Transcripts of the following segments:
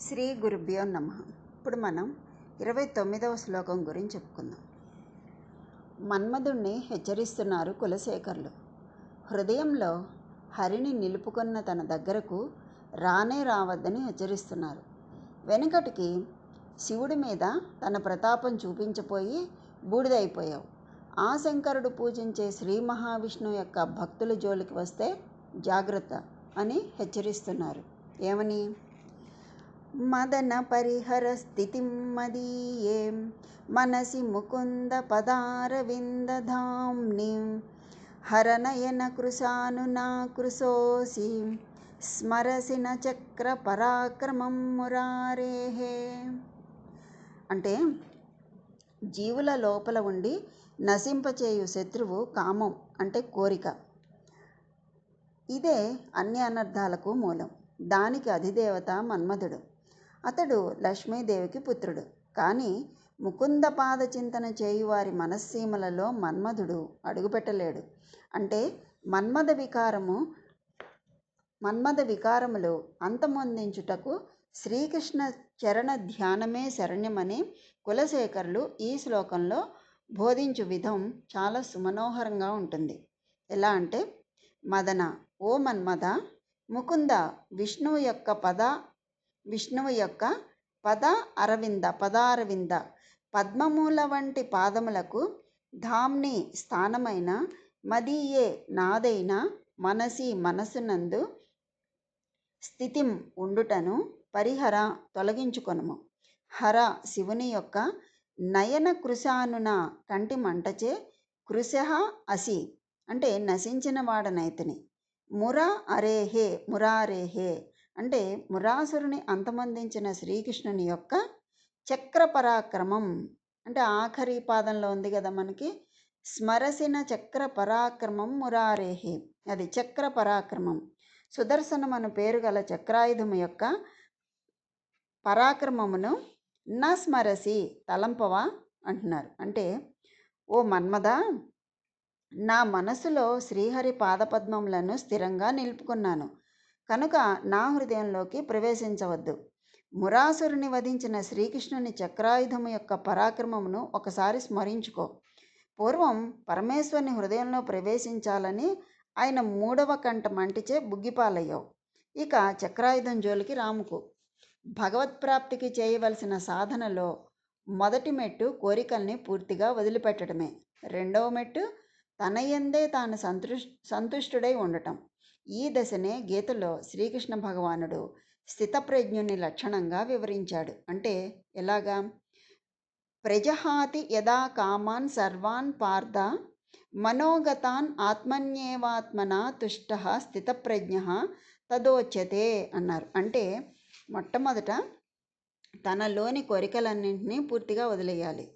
శ్రీ గురుభ్యో నమ. ఇప్పుడు మనం ఇరవై తొమ్మిదవ శ్లోకం గురించి చెప్పుకుందాం. మన్మధుణ్ణి హెచ్చరిస్తున్నారు కులశేఖర్లు. హృదయంలో హరిని నిలుపుకున్న తన దగ్గరకు రానే రావద్దని హెచ్చరిస్తున్నారు. వెనుకటికి శివుడి మీద తన ప్రతాపం చూపించపోయి బూడిదైపోయావు. ఆ శంకరుడు పూజించే శ్రీ మహావిష్ణువు యొక్క భక్తుల జోలికి వస్తే జాగ్రత్త అని హెచ్చరిస్తున్నారు. ఏమని? మదన పరిహర స్థితిం మదీయే. మనసి ముకుంద పదారవిందధాంని హరనయన కృశానునా కృశోసి. స్మరసిన చక్ర పరాక్రమం మురారేహే. అంటే జీవుల లోపల ఉండి నశింపచేయు శత్రువు కామం అంటే కోరిక. ఇదే అన్ని అనర్థాలకు మూలం. దానికి అధిదేవత మన్మధుడు. అతడు లక్ష్మీదేవికి పుత్రుడు. కానీ ముకుంద పాద చింతన చేయువారి మనస్సీమలలో మన్మధుడు అడుగుపెట్టలేడు. అంటే మన్మథ వికారము మన్మథ వికారములు అంతమొందించుటకు శ్రీకృష్ణ చరణ ధ్యానమే శరణ్యమని కులశేఖరులు ఈ శ్లోకంలో బోధించు విధం చాలా సుమనోహరంగా ఉంటుంది. ఎలా అంటే మదన ఓ మన్మద ముకుంద విష్ణువు యొక్క పద విష్ణువు యొక్క పద అరవింద పదారవింద పద్మమూల వంటి పాదములకు ధామ్ని స్థానమైన మదీయే నాదైన మనసి మనసునందు స్థితిం ఉండుటను పరిహర తొలగించుకొనుము. హర శివుని యొక్క నయన కృశానున కంటి మంటచే కృశ అసి అంటే నశించిన వాడనైతిని. ముర అరేహే మురారేహే అంటే మురాసురుని అంతమొందించిన శ్రీకృష్ణుని యొక్క చక్ర పరాక్రమం అంటే ఆఖరి పాదంలో ఉంది కదా మనకి స్మరసిన చక్ర పరాక్రమం మురారేహి. అది చక్ర పరాక్రమం సుదర్శనం అను పేరు గల చక్రాయుధము యొక్క పరాక్రమమును నా స్మరసి తలంపవా అంటున్నారు. అంటే ఓ మన్మద నా మనసులో శ్రీహరి పాదపద్మములను స్థిరంగా నిలుపుకున్నాను. కనుక నా హృదయంలోకి ప్రవేశించవద్దు. మురాసురుని వధించిన శ్రీకృష్ణుని చక్రాయుధము యొక్క పరాక్రమమును ఒకసారి స్మరించుకో. పూర్వం పరమేశ్వరుని హృదయంలో ప్రవేశించాలని ఆయన మూడవ కంట మంటిచే బుగ్గిపాలయ్యావు. ఇక చక్రాయుధం జోలికి రాముకు. భగవత్ప్రాప్తికి చేయవలసిన సాధనలో మొదటి మెట్టు కోరికల్ని పూర్తిగా వదిలిపెట్టడమే. రెండవ మెట్టు తన ఎందే తాను సంతృష్ సంతుష్టుడై ఉండటం. ఈ దశనే గీతలో శ్రీకృష్ణ భగవానుడు స్థితప్రజ్ఞుని లక్షణంగా వివరించాడు. అంటే ఎలాగా? ప్రజహాతి యదా కామాన్ సర్వాన్ పార్థ మనోగతాన్ ఆత్మన్యేవాత్మన తుష్ట స్థితప్రజ్ఞ తదోచ్యతే అన్నారు. అంటే మొట్టమొదట తనలోని కోరికలన్నింటినీ పూర్తిగా వదిలేయాలి.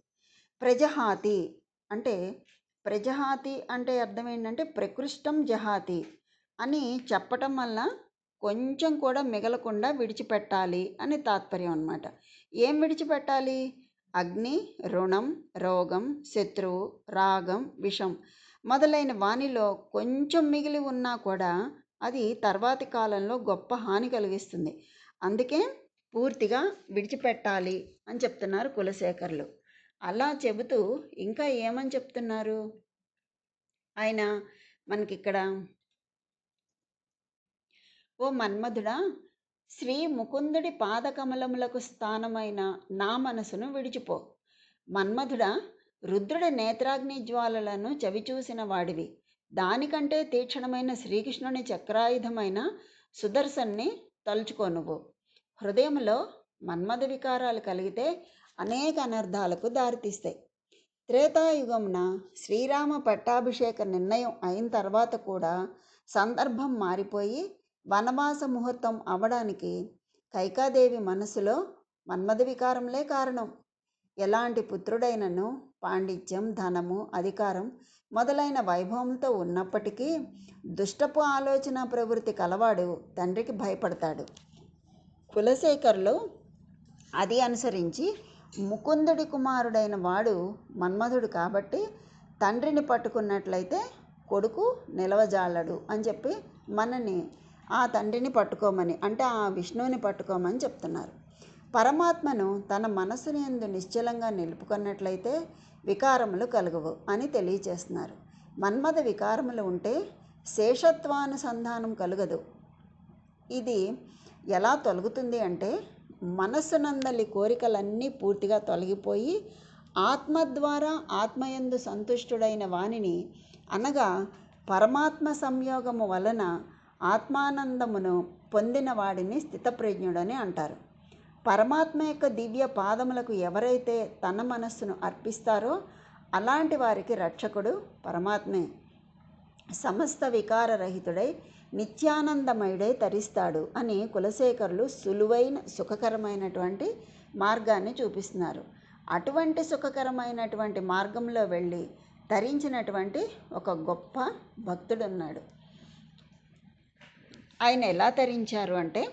ప్రజహాతి అంటే ప్రజహాతి అంటే అర్థం ఏంటంటే ప్రకృష్టం జహాతి. అని చెప్పటం వల్ల కొంచెం కూడా మిగలకుండా విడిచిపెట్టాలి అని తాత్పర్యం అనమాట ఏం విడిచిపెట్టాలి? అగ్ని రుణం రోగం శత్రువు రాగం విషం మొదలైన వానిలో కొంచెం మిగిలి ఉన్నా కూడా అది తర్వాతి కాలంలో గొప్ప హాని కలిగిస్తుంది. అందుకే పూర్తిగా విడిచిపెట్టాలి అని చెప్తున్నారు కులశేఖర్లు. అలా చెబుతూ ఇంకా ఏమని చెప్తున్నారు? ఆయన మనకిక్కడ ఓ మన్మధుడా శ్రీ ముకుందుడి పాదకమలములకు స్థానమైన నా మనసును విడిచిపో. మన్మధుడా రుద్రుడి నేత్రాగ్ని జ్వాలలను చవిచూసిన వాడివి. దానికంటే తీక్షణమైన శ్రీకృష్ణుని చక్రాయుధమైన సుదర్శన్ని తలుచుకో నువ్వు. హృదయంలో మన్మధ వికారాలు కలిగితే అనేక అనర్థాలకు దారితీస్తాయి. త్రేతాయుగమున శ్రీరామ పట్టాభిషేక నిర్ణయం అయిన తర్వాత కూడా సందర్భం మారిపోయి వనవాస ముహూర్తం అవడానికి కైకాదేవి మనసులో మన్మథ వికారంలే కారణం. ఎలాంటి పుత్రుడైనను పాండిత్యం ధనము అధికారం మొదలైన వైభవంతో ఉన్నప్పటికీ దుష్టపు ఆలోచన ప్రవృత్తి కలవాడు తండ్రికి భయపడతాడు. కులశేఖర్లు అది అనుసరించి ముకుందుడి కుమారుడైన వాడు మన్మధుడు కాబట్టి తండ్రిని పట్టుకున్నట్లయితే కొడుకు నిలవజాలడు అని చెప్పి మనని ఆ తండ్రిని పట్టుకోమని అంటే ఆ విష్ణువుని పట్టుకోమని చెప్తున్నారు. పరమాత్మను తన మనసుని ఎందు నిశ్చలంగా నిలుపుకున్నట్లయితే వికారములు కలుగవు అని తెలియచేస్తున్నారు. మన్మద వికారములు ఉంటే శేషత్వానుసంధానం కలుగదు. ఇది ఎలా తొలగుతుంది అంటే మనస్సునందలి కోరికలన్నీ పూర్తిగా తొలగిపోయి ఆత్మ ద్వారా ఆత్మయందు సంతుష్టుడైన వానిని అనగా పరమాత్మ సంయోగము వలన ఆత్మానందమును పొందిన వాడిని స్థితప్రజ్ఞుడని అంటారు. పరమాత్మ యొక్క దివ్య పాదములకు ఎవరైతే తన మనస్సును అర్పిస్తారో అలాంటి వారికి రక్షకుడు పరమాత్మే. సమస్త వికారరహితుడై నిత్యానందమయుడై తరిస్తాడు అని కులశేఖరులు సులువైన సుఖకరమైనటువంటి మార్గాన్ని చూపిస్తున్నారు. అటువంటి సుఖకరమైనటువంటి మార్గంలో వెళ్ళి తరించినటువంటి ఒక గొప్ప భక్తుడున్నాడు. ఆయన ఎలా తరించారు అంటే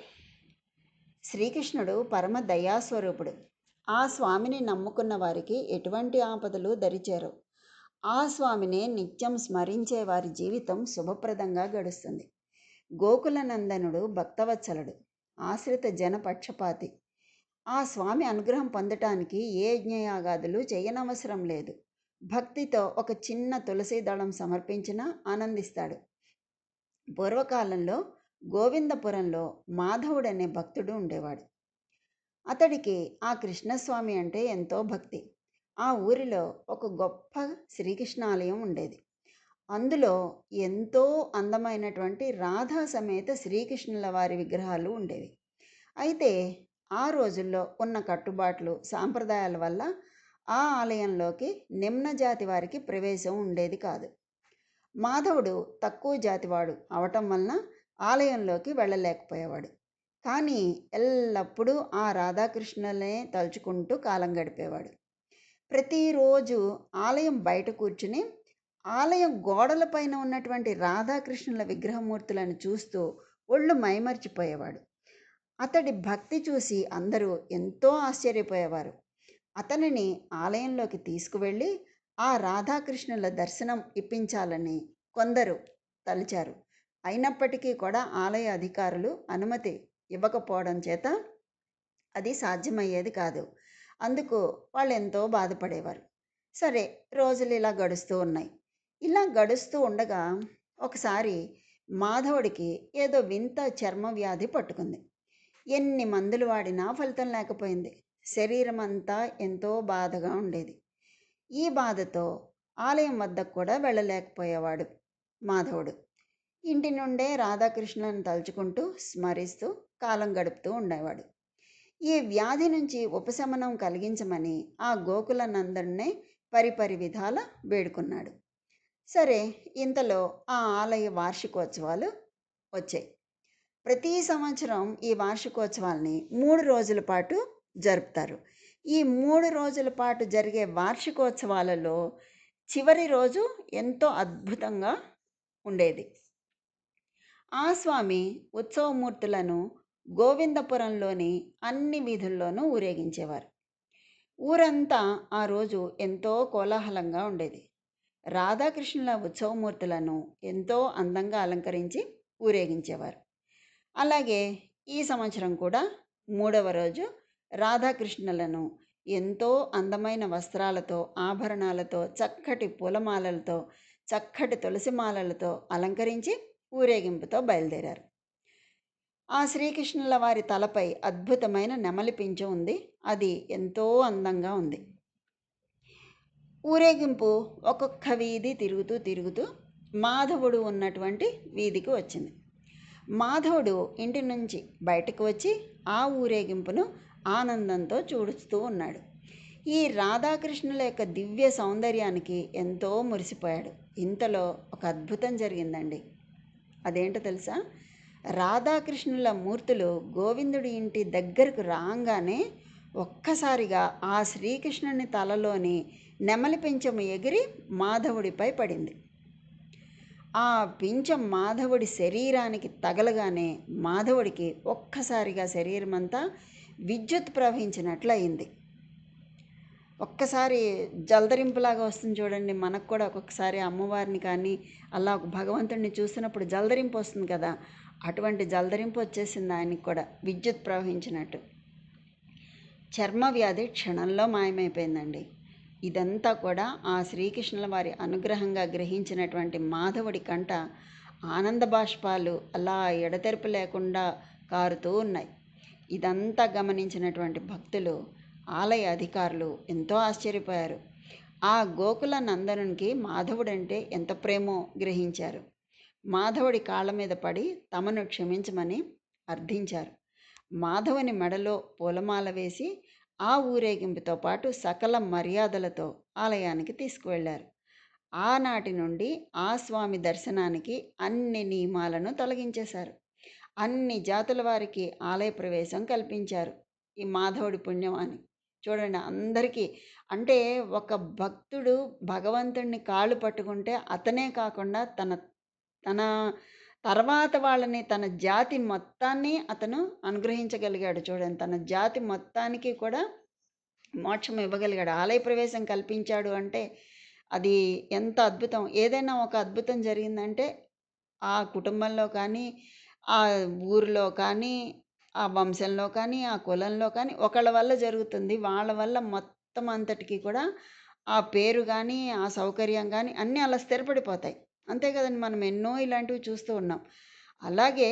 శ్రీకృష్ణుడు పరమ దయాస్వరూపుడు. ఆ స్వామిని నమ్ముకున్న వారికి ఎటువంటి ఆపదలు దరిచేరు ఆ స్వామిని నిత్యం స్మరించే వారి జీవితం శుభప్రదంగా గడుస్తుంది. గోకుల నందనుడు భక్తవత్సలుడు ఆశ్రిత జనపక్షపాతి. ఆ స్వామి అనుగ్రహం పొందటానికి ఏ యజ్ఞయాగాదులు చేయనవసరం లేదు. భక్తితో ఒక చిన్న తులసి దళం సమర్పించినా ఆనందిస్తాడు. పూర్వకాలంలో గోవిందపురంలో మాధవుడనే భక్తుడు ఉండేవాడు. అతడికి ఆ కృష్ణస్వామి అంటే ఎంతో భక్తి. ఆ ఊరిలో ఒక గొప్ప శ్రీకృష్ణాలయం ఉండేది. అందులో ఎంతో అందమైనటువంటి రాధా సమేత శ్రీకృష్ణుల వారి విగ్రహాలు ఉండేవి. అయితే ఆ రోజుల్లో ఉన్న కట్టుబాట్లు సాంప్రదాయాల వల్ల ఆ ఆలయంలోకి నిమ్న జాతి వారికి ప్రవేశం ఉండేది కాదు. మాధవుడు తక్కువ జాతివాడు అవటం వలన ఆలయంలోకి వెళ్ళలేకపోయేవాడు. కానీ ఎల్లప్పుడూ ఆ రాధాకృష్ణులనే తలుచుకుంటూ కాలం గడిపేవాడు. ప్రతిరోజు ఆలయం బయట కూర్చుని ఆలయం గోడలపైన ఉన్నటువంటి రాధాకృష్ణుల విగ్రహమూర్తులను చూస్తూ ఒళ్ళు మైమర్చిపోయేవాడు. అతడి భక్తి చూసి అందరూ ఎంతో ఆశ్చర్యపోయేవారు. అతనిని ఆలయంలోకి తీసుకువెళ్ళి ఆ రాధాకృష్ణుల దర్శనం ఇప్పించాలని కొందరు తలిచారు. అయినప్పటికీ కూడా ఆలయ అధికారులు అనుమతి ఇవ్వకపోవడం చేత అది సాధ్యమయ్యేది కాదు. అందుకు వాళ్ళు ఎంతో బాధపడేవారు. సరే రోజులు ఇలా గడుస్తూ ఉన్నాయి. ఇలా గడుస్తూ ఉండగా ఒకసారి మాధవుడికి ఏదో వింత చర్మ వ్యాధి పట్టుకుంది. ఎన్ని మందులు వాడినా ఫలితం లేకపోయింది. శరీరం అంతా ఎంతో బాధగా ఉండేది. ఈ బాధతో ఆలయం వద్దకు కూడా వెళ్ళలేకపోయేవాడు మాధవుడు. ఇంటి నుండే రాధాకృష్ణులను తలుచుకుంటూ స్మరిస్తూ కాలం గడుపుతూ ఉండేవాడు. ఈ వ్యాధి నుంచి ఉపశమనం కలిగించమని ఆ గోకుల నందన్నే పరిపరి విధాల వేడుకున్నాడు. సరే ఇంతలో ఆ ఆలయ వార్షికోత్సవాలు వచ్చాయి. ప్రతి సంవత్సరం ఈ వార్షికోత్సవాల్ని మూడు రోజుల పాటు జరుపుతారు. ఈ మూడు రోజుల పాటు జరిగే వార్షికోత్సవాలలో చివరి రోజు ఎంతో అద్భుతంగా ఉండేది. ఆ స్వామి ఉత్సవమూర్తులను గోవిందపురంలోని అన్ని వీధుల్లోనూ ఊరేగించేవారు. ఊరంతా ఆ రోజు ఎంతో కోలాహలంగా ఉండేది. రాధాకృష్ణుల ఉత్సవమూర్తులను ఎంతో అందంగా అలంకరించి ఊరేగించేవారు. అలాగే ఈ సంవత్సరం కూడా మూడవ రోజు రాధాకృష్ణులను ఎంతో అందమైన వస్త్రాలతో ఆభరణాలతో చక్కటి పూలమాలలతో చక్కటి తులసిమాలలతో అలంకరించి ఊరేగింపుతో బయలుదేరారు. ఆ శ్రీకృష్ణుల వారి తలపై అద్భుతమైన నెమలి పింఛ ఉంది. అది ఎంతో అందంగా ఉంది. ఊరేగింపు ఒక్కొక్క వీధి తిరుగుతూ తిరుగుతూ మాధవుడు ఉన్నటువంటి వీధికి వచ్చింది. మాధవుడు ఇంటి నుంచి బయటకు వచ్చి ఆ ఊరేగింపును ఆనందంతో చూడుస్తూ ఉన్నాడు. ఈ రాధాకృష్ణుల యొక్క దివ్య సౌందర్యానికి ఎంతో మురిసిపోయాడు. ఇంతలో ఒక అద్భుతం జరిగిందండి. అదేంటో తెలుసా? రాధాకృష్ణుల మూర్తులు గోవిందుడి ఇంటి దగ్గరకు రాగానే ఒక్కసారిగా ఆ శ్రీకృష్ణుని తలలోని నెమలి పింఛము ఎగిరి మాధవుడిపై పడింది. ఆ పింఛం మాధవుడి శరీరానికి తగలగానే మాధవుడికి ఒక్కసారిగా శరీరమంతా విద్యుత్ ప్రవహించినట్లయింది. ఒక్కసారి జలదరింపులాగా వస్తుంది చూడండి. మనకు కూడా ఒక్కొక్కసారి అమ్మవారిని కానీ అలా ఒక భగవంతుడిని చూసినప్పుడు జలదరింపు వస్తుంది కదా. అటువంటి జలదరింపు వచ్చేసింది ఆయనకి కూడా విద్యుత్ ప్రవహించినట్టు. చర్మ వ్యాధి క్షణంలో మాయమైపోయిందండి. ఇదంతా కూడా ఆ శ్రీకృష్ణుల వారి అనుగ్రహంగా గ్రహించినటువంటి మాధవుడి కంట ఆనంద బాష్పాలు అలా ఎడతెరపు లేకుండా కారుతూ ఉన్నాయి. ఇదంతా గమనించినటువంటి భక్తులు ఆలయ అధికారులు ఎంతో ఆశ్చర్యపోయారు. ఆ గోకుల నందనునికి మాధవుడంటే ఎంత ప్రేమో గ్రహించారు. మాధవుడి కాళ్ళ మీద పడి తమను క్షమించమని అర్థించారు మాధవుని మెడలో పూలమాల వేసి ఆ ఊరేగింపుతో పాటు సకల మర్యాదలతో ఆలయానికి తీసుకువెళ్ళారు. ఆనాటి నుండి ఆ స్వామి దర్శనానికి అన్ని నియమాలను తొలగించేశారు. అన్ని జాతుల వారికి ఆలయ ప్రవేశం కల్పించారు ఈ మాధవుడి పుణ్యమాని చూడండి అందరికీ. అంటే ఒక భక్తుడు భగవంతుడిని కాళ్ళు పట్టుకుంటే అతనే కాకుండా తన తన తర్వాత వాళ్ళని తన జాతి మొత్తాన్ని అతను అనుగ్రహించగలిగాడు చూడండి. తన జాతి మొత్తానికి కూడా మోక్షం ఇవ్వగలిగాడు. ఆలయ ప్రవేశం కల్పించాడు అంటే అది ఎంత అద్భుతం. ఏదైనా ఒక అద్భుతం జరిగిందంటే ఆ కుటుంబంలో కానీ ఆ ఊరిలో కానీ ఆ వంశంలో కానీ ఆ కులంలో కానీ ఒకళ్ళ వల్ల జరుగుతుంది. వాళ్ళ వల్ల మొత్తం అంతటికి కూడా ఆ పేరు కానీ ఆ సౌకర్యం కానీ అన్నీ అలా స్థిరపడిపోతాయి. అంతే కదండి మనం ఎన్నో ఇలాంటివి చూస్తూ ఉన్నాం. అలాగే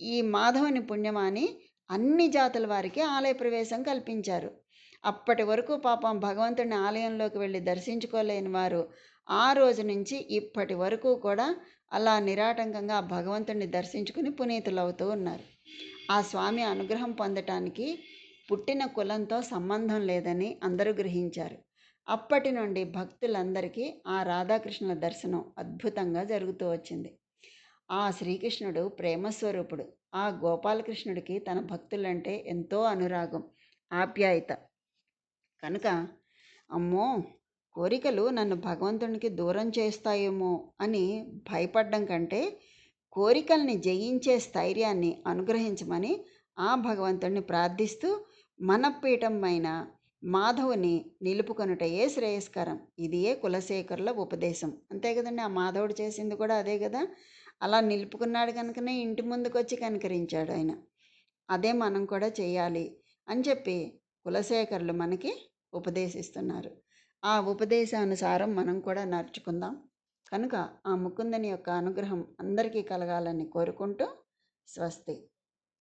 ఈ మాధవుని పుణ్యమాని అన్ని జాతుల వారికి ఆలయ ప్రవేశం కల్పించారు. అప్పటి వరకు పాపం భగవంతుని ఆలయంలోకి వెళ్ళి దర్శించుకోలేని వారు ఆ రోజు నుంచి ఇప్పటి వరకు కూడా అలా నిరాటంకంగా భగవంతుణ్ణి దర్శించుకుని పునీతులవుతూ ఉన్నారు. ఆ స్వామి అనుగ్రహం పొందటానికి పుట్టిన కులంతో సంబంధం లేదని అందరూ గ్రహించారు. అప్పటి నుండి భక్తులందరికీ ఆ రాధాకృష్ణుల దర్శనం అద్భుతంగా జరుగుతూ వచ్చింది. ఆ శ్రీకృష్ణుడు ప్రేమస్వరూపుడు. ఆ గోపాలకృష్ణుడికి తన భక్తులంటే ఎంతో అనురాగం ఆప్యాయత. కనుక అమ్మో కోరికలు నన్ను భగవంతునికి దూరం చేస్తాయేమో అని భయపడడం కంటే కోరికల్ని జయించే స్థైర్యాన్ని అనుగ్రహించమని ఆ భగవంతుడిని ప్రార్థిస్తూ మనపీఠం అయిన మాధవుని నిలుపుకొనుటయే శ్రేయస్కరం. ఇదియే కులశేఖరుల ఉపదేశం. అంతే కదండి ఆ మాధవుడు చేసింది కూడా అదే కదా? అలా నిలుపుకున్నాడు కనుకనే ఇంటి ముందుకు వచ్చి కనుకరించాడు ఆయన. అదే మనం కూడా చేయాలి అని చెప్పి కులశేఖరులు మనకి ఉపదేశిస్తున్నారు. ఆ ఉపదేశానుసారం మనం కూడా నడుచుకుందాం. కనుక ఆ ముకుందని యొక్క అనుగ్రహం అందరికీ కలగాలని కోరుకుంటూ స్వస్తి.